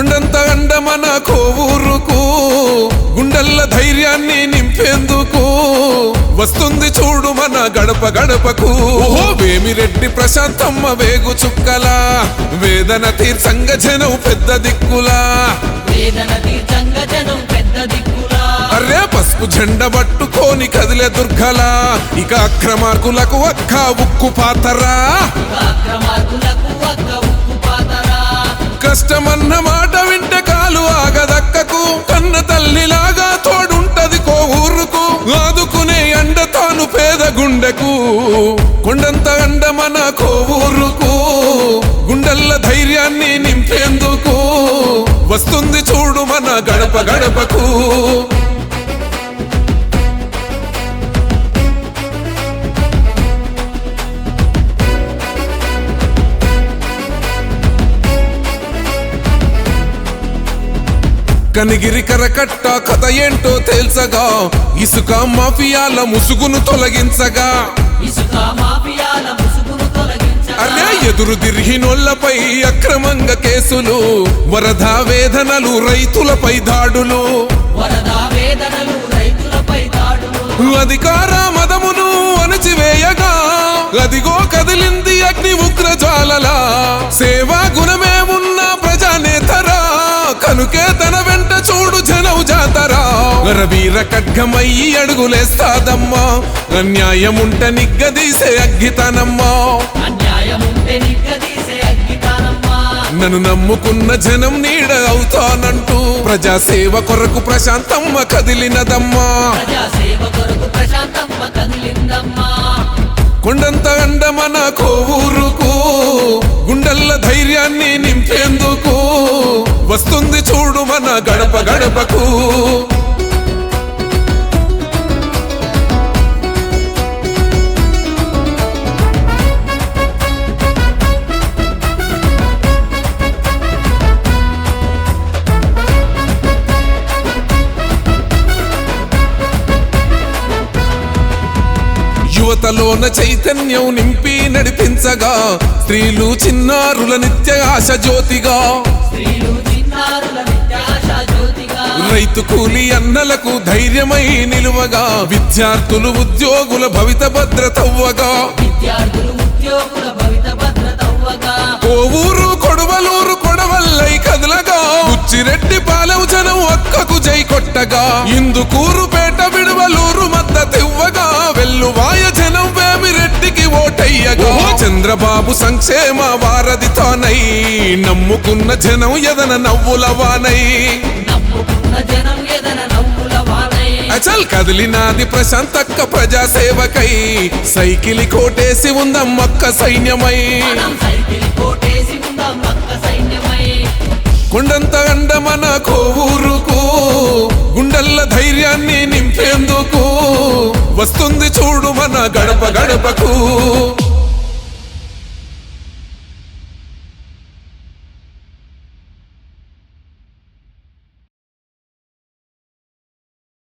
కొండంత అండ మన కోవూరుకు గుండెల్ల ధైర్యాన్ని నింపేందుకు వస్తుంది చూడు మన గడప గడపకు. వేమిరెడ్డి ప్రశాంతమ్మ వేగు చుక్కలా వేదన తీర్చంగ జనం పెద్ద దిక్కులా. వేదన తీర్చంగ జనం పెద్ద దిక్కులా. అరే పసుపు జెండ పట్టుకోని కదిలే దుర్గలా ఇక అక్రమార్కులకు అక్క ఉక్కు పాతరా. అక్రమార్కులకు కష్టమన్న మాట వింటే కాలు ఆగదక్కకు కన్న తల్లిలాగా తోడుంటది కో ఊరుకు ఆదుకునే అండ తాను పేద గుండెకు కొండంత అండ మన కో ఊరుకు గుండెల్ల ధైర్యాన్ని నింపేందుకు వస్తుంది చూడు మన గడప గడపకు. కనిగిరి కరకట్ట కథ ఏంటో తేల్చగా ఇసుక మాఫియాల ముసుగును తొలగించగా. అరే ఎదురు తిరిగినోళ్ళపై అక్రమంగా కేసులు వరద వేదనలు రైతులపై దాడులు. అధికార మదమును అణచివేయగా అదిగో కదిలింది అగ్ని ఉగ్ర జ్వాలలా. సేవా గుణమే ఉన్న ప్రజానేతరా కనుకే తన వెంట జాతరా వీర ఖడ్గమయ్యి అడుగులేస్తాదమ్మా. అన్యాయముంట నిగ్గదీసే అగ్గితనమ్మా. నిగ్గదీసే అగ్గితానమ్మా నన్ను నమ్ముకున్న జనం నీడ అవుతానంటూ ప్రజాసేవ కొరకు ప్రశాంతమ్మ కదిలినదమ్మా. కొండంత అండమన కోవూరుకు గుండెల్ల ధైర్యాన్ని నింపేందుకు వస్తుంది చూడు మన గడప గడపకు. యువతలోన చైతన్యం నింపి నడిపించగా స్త్రీలు చిన్నారుల నిత్య ఆశ జ్యోతిగా. రైతు కూలి అన్నలకు ధైర్యమై నిలువగా విద్యార్థులు ఉద్యోగుల భవిత భద్రతవ్వగా. విద్యార్థులు కొడవలూరు కొడవల్లై కదలగా. ఉచ్చిరెడ్డి పాలెం జనం అక్కకు జై కొట్టగా. ఇందుకూరు చంద్రబాబు సంక్షేమ వారధితోనై నమ్ముకున్న జనం ఎదన నవ్వులవానై నవ్వుల వానై. అచల్ కదిలినాది ప్రశాంతక్క ప్రజాసేవకై సైకిలి కోటేసి ఉందమ్మక్క సైన్యమై సైకిల్ కోటేసి ఉందాం పక్క సైన్యమై. కొండంత అండ మన కోవూరుకు గుండెల్ల ధైర్యాన్ని నింపేందుకు వస్తుంది చూడు మన గడప గడపకు.